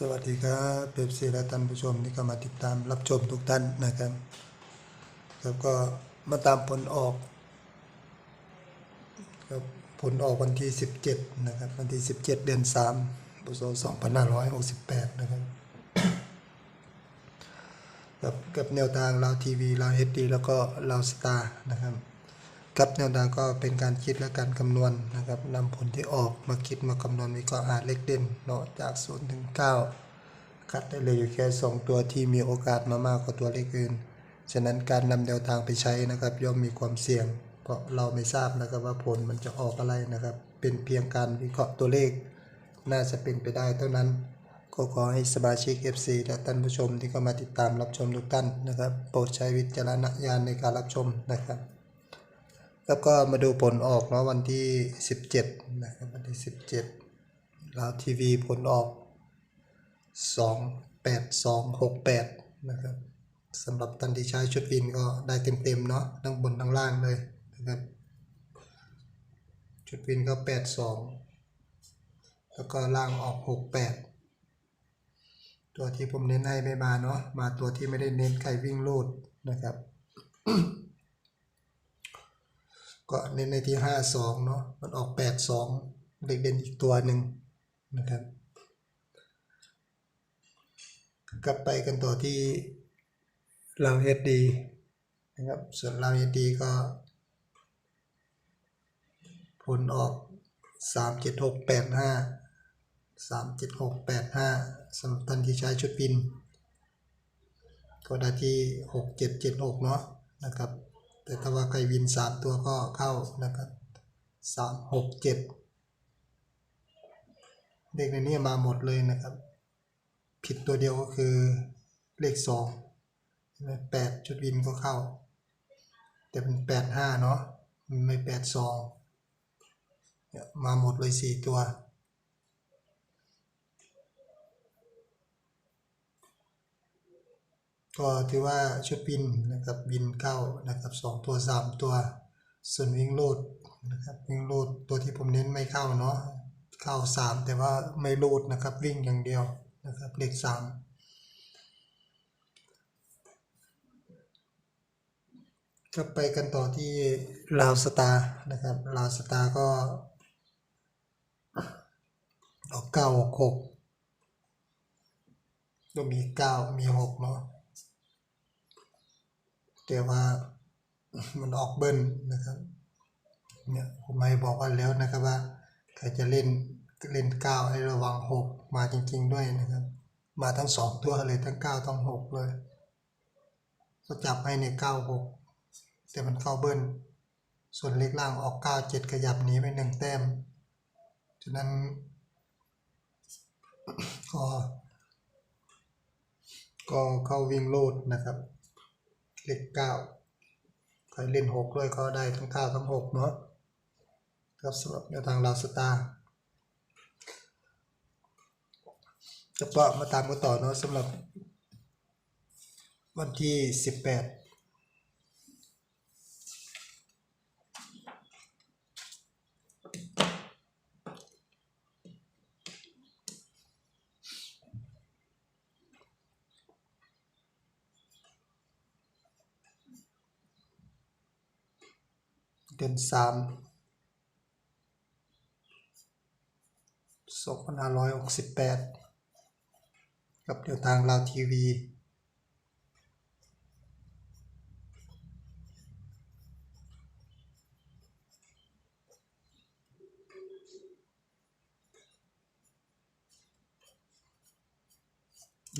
สวัสดีครับเบบซีและท่านผู้ชมที่เข้ามาติดตามรับชมทุกท่านนะครับแล้วก็มาตามผลออกครับผลออกวันที่ 17 นะครับ วันที่ 17 เดือน3ปศ2568 นะครับกับกับแนวทางเราทีวีเราเฮดีแล้วก็เราสตาร์นะครับ กับแนวทางก็เป็นการคิดและการคำนวณนะครับนำผลที่ออกมาคิดมาคำนวณวิเคราะห์หาเลขเด่นเนาะจาก0ถึง9คัดได้เลยอยู่แค่ 2 ตัวที่มีโอกาสมามากกว่าตัวเลขอื่น ฉะนั้นการนำแนวทางไปใช้นะครับ ย่อมมีความเสี่ยง เพราะเราไม่ทราบนะครับว่าผลมันจะออกอะไรนะครับ เป็นเพียงการวิเคราะห์ตัวเลข น่าจะเป็นไปได้เท่านั้นก็ขอให้สมาชิก FC และท่านผู้ชมที่เข้ามาติดตามรับชมทุกท่านนะครับ โปรดใช้วิจารณญาณในการรับชมนะครับ แล้วก็มาดูผลออกเนาะวันที่ 17 นะครับวันที่ 17ลาวทีวีผลออก 28268 นะครับสำหรับท่านที่ใช้ชุดวินก็ได้เต็มๆเนาะทั้งบนทั้งล่างเลยนะครับชุดวินก็ 82 แล้วก็ล่างออก 68 ตัวที่ผมเน้นให้ไม่มาเนาะมาตัวที่ไม่ได้เน้นใครวิ่งลูดนะครับ ก็เน้นในที่ห้าสองเนาะมันออกแปดสองเด็กเด่นอีกตัวหนึ่งนะครับ กลับไปกันต่อที่เราเฮดดีนะครับส่วนเราเฮดดีก็ ผลออกสามเจ็ดหกแปดห้าสามเจ็ดหกแปดห้าสำหรับท่านที่ใช้ชุดปิน ก็ได้ที่หกเจ็ดเจ็ดหกเนาะนะครับ แต่ถ้าว่าใครวินสามตัวก็เข้านะครับสามหกเจ็ดเลขในนี้มาหมดเลยนะครับ ผิดตัวเดียวก็คือเลขสองแปดชุดวินก็เข้า แต่เป็นแปดห้าเนาะไม่แปดสองมาหมดเลยสี่ตัว ก็ถือว่าชุดวินนะครับวินเข้านะครับสองตัวสามตัวส่วนวิ่งโลดนะครับวิ่งโลดตัวที่ผมเน้นไม่เข้าเนาะเข้าสามแต่ว่าไม่โลดนะครับวิ่งอย่างเดียวนะครับเลขสามก็ไปกันต่อที่ลาวสตาร์นะครับลาวสตาร์ก็ออกเก้าหกหกก็มีเก้ามีหกเนาะ แต่ว่ามันออกเบิ้ลนะครับเนี่ยผมไม่บอกกันแล้วนะครับว่าใครจะเล่นเล่นเก้าให้ระวังหกมาจริง ๆ ด้วยนะครับ มาทั้งสองตัวเลยทั้งเก้าทั้งหกเลยก็จับให้ในเก้าหกแต่มันเข้าเบิ้ลส่วนเล็กล่างออกเก้าเจ็ดขยับหนีไปหนึ่งแต้มฉะนั้นก็ก็เข้าวิ่งโลดนะครับ เลขเก้าใครเล่นหกด้วยก็ได้ทั้งเก้าทั้งหกเนาะครับสำหรับแนวทางลาสตาจะเปาะมาตามกันต่อเนาะสำหรับวันที่สิบแปด เดือนสามสองพันห้าร้อยหกสิบแปดกับแนวทางลาวทีวี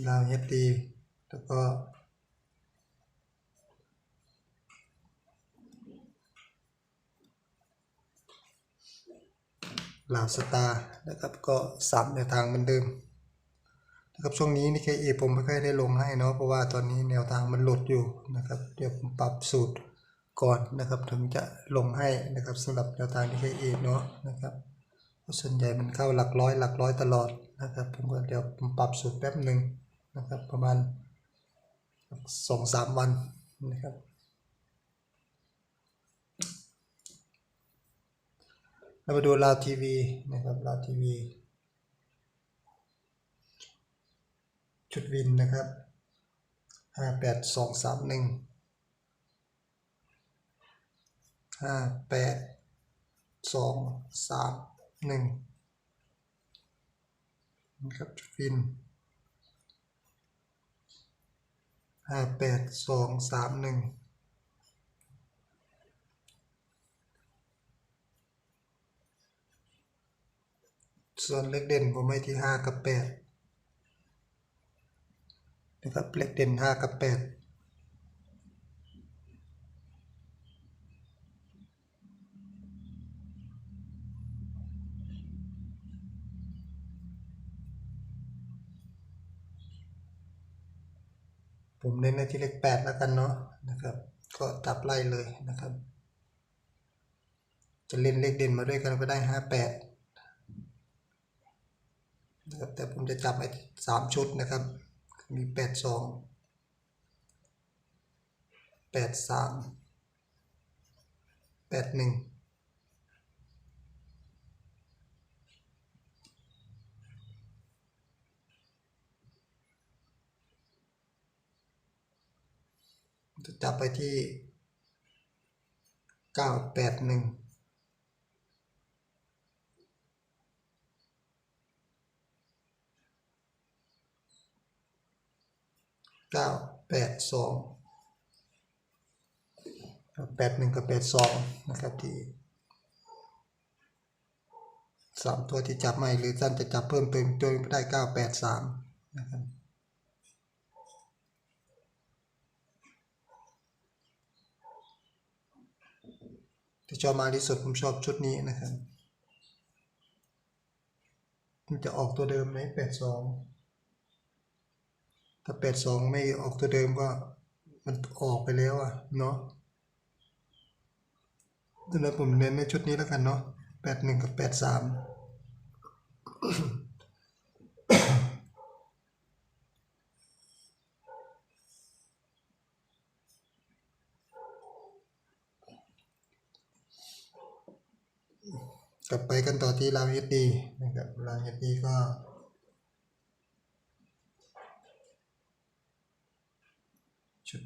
ลาวเอฟดีแล้วก็ ลาวสตาร์นะครับก็สามแนวทางเหมือนเดิมนะครับช่วงนี้นี่เคเอผมไม่ค่อยได้ลงให้เนาะเพราะว่าตอนนี้แนวทางมันหลดอยู่นะครับเดี๋ยวผมปรับสูตรก่อนนะครับถึงจะลงให้นะครับสำหรับแนวทางที่เคเอเนาะนะครับเพราะส่วนใหญ่มันเข้าหลักร้อยหลักร้อยตลอดนะครับผมก็เดี๋ยวผมปรับสูตรแป๊บหนึ่งนะครับประมาณสองสามวันนะครับ เรามาดูลาวทีวีนะครับลาวทีวีชุดวินนะครับห้าแปดสองสามหนึ่งห้าแปดสองสามหนึ่งนะครับชุดวินห้าแปดสองสามหนึ่ง ส่วนเลขเด่นผมให้ที่ห้ากับแปดนะครับเลขเด่นห้ากับแปดผมเน้นในที่เลขแปดแล้วกันเนาะนะครับ ก็จับไล่เลยนะครับ จะเล่นเลขเด่นมาด้วยกันก็ได้ห้าแปด นะครับแต่ผมจะจับไอ้สามชุดนะครับ มีแปดสองแปดสามแปดหนึ่งจะจับไปที่เก้าแปดหนึ่ง เก้าแปดสองแปดหนึ่งกับแปดสองนะครับที่สามตัวที่จับใหม่หรือท่านจะจับเพิ่มเติมตัวได้เก้าแปดสามนะครับที่ชอบมากที่สุดผมชอบชุดนี้นะครับมันจะออกตัวเดิมไหมแปดสอง ถ้าแปดสองไม่ออกตัวเดิมก็มันออกไปแล้วอะเนาะดังนั้นผมเน้นในชุดนี้แล้วกันเนาะแปดหนึ่งกับแปดสามกลับไปกันต่อที่ราวเฮดดีนะครับราวเฮดดีก็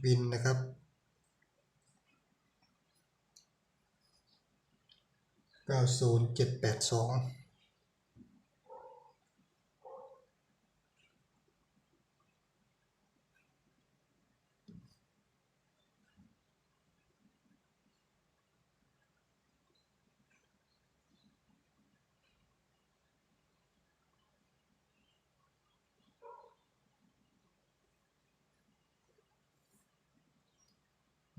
บินนะครับเก้าศูนย์เจ็ดแปดสอง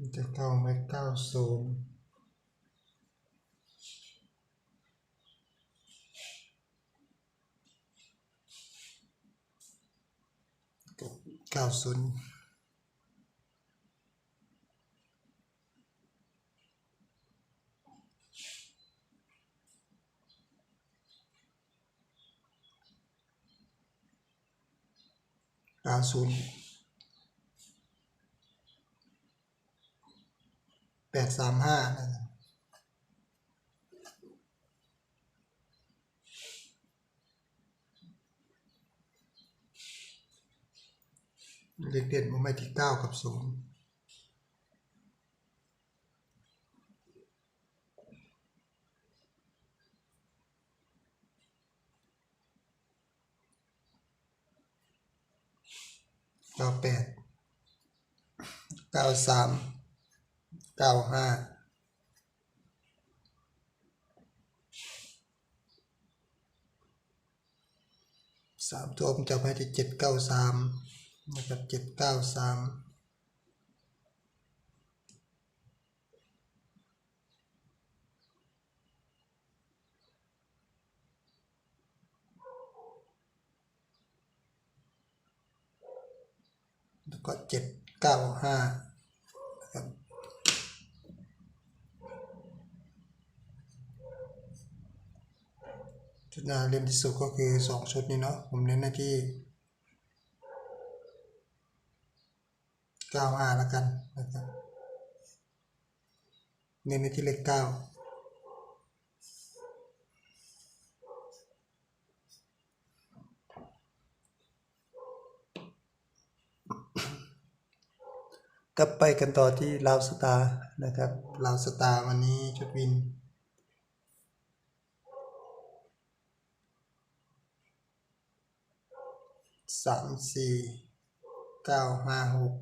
จ็ดแปดสองมันจะเข้าไหมเก้าศูนย์เก้าศูนย์เก้าศูนย์ แปดสามห้านะครับเลขเด่นผมไม่ที่เก้ากับศูนย์เก้าแปดเก้าสาม เก้าห้าสามตัวผมจะไปที่เจ็ดเก้าสามนะครับเจ็ดเก้าสามแล้วก็เจ็ดเก้าห้า ชุดนาเล่ยนที่สุดก็คือ 2 ชุดนี้เนาะผมเน้นหน้าที่95แล้วกันนะครับเน้นในที่เลข9กลับไปกันต่อที่ลาวสตาร์นะครับลาวสตาร์วันนี้ชุดวิน สามสี่เก้าห้าหก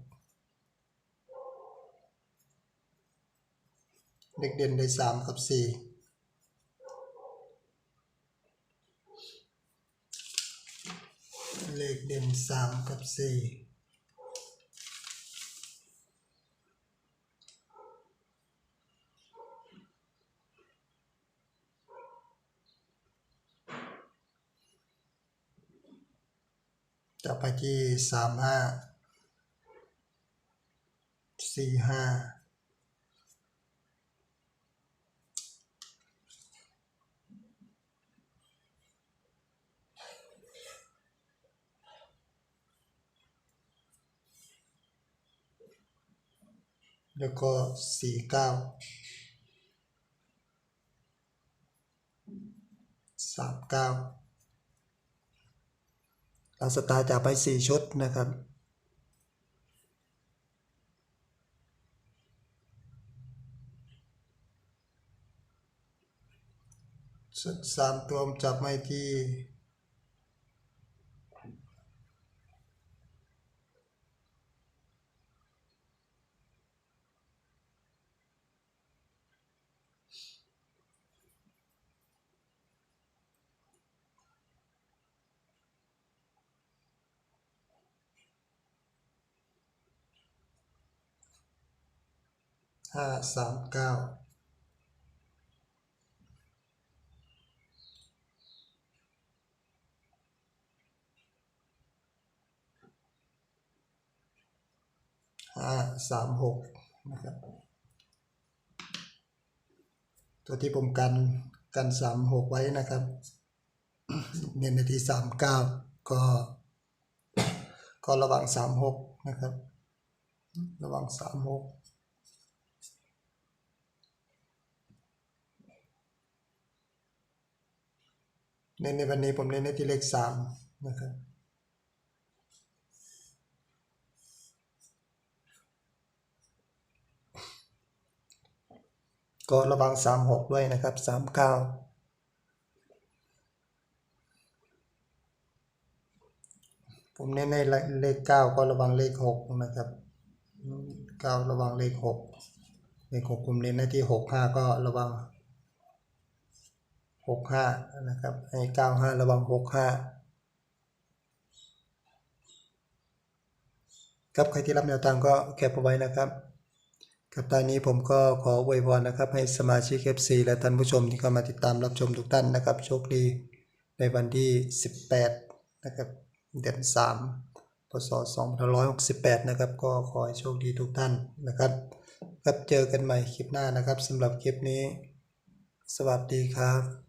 เด็กเด่นได้สามกับสี่เลขเด่นสามกับสี่ จะไปที่สามห้าสี่ห้าแล้วก็สี่เก้าสามเก้า เราสตาร์จะไปสี่ชุดนะครับชุดสามตัวจับไม่ที่ ห้าสามเก้าห้าสามหกนะครับ ตัวที่ผมกันกันสามหกไว้นะครับ เน้นในที่สามเก้าก็ก็ระวังสามหกนะครับ ระวังสามหก เน้นในวันนี้ผมเน้นในที่เลขสามนะครับก็ระวังสามหกด้วยนะครับสามเก้าผมเน้นในเลขเก้าก็ระวังเลขหกนะครับเก้าระวังเลขหกเลขหกผมเน้นในที่หกห้าก็ระวัง หกห้านะครับให้เก้าห้าระวังหกห้าครับใครที่รับแนวทางก็แคปเอาไว้นะครับครับตอนนี้ผมก็ขออวยพรนะครับ ให้สมาชิก FC และท่านผู้ชมที่เข้ามาติดตามรับชมทุกท่านนะครับ โชคดีในวันที่ 18 นะครับ เดือน3พศ2568 นะครับ ก็ขอให้โชคดีทุกท่านนะครับครับเจอกันใหม่คลิปหน้านะครับสำหรับคลิปนี้ สวัสดีครับ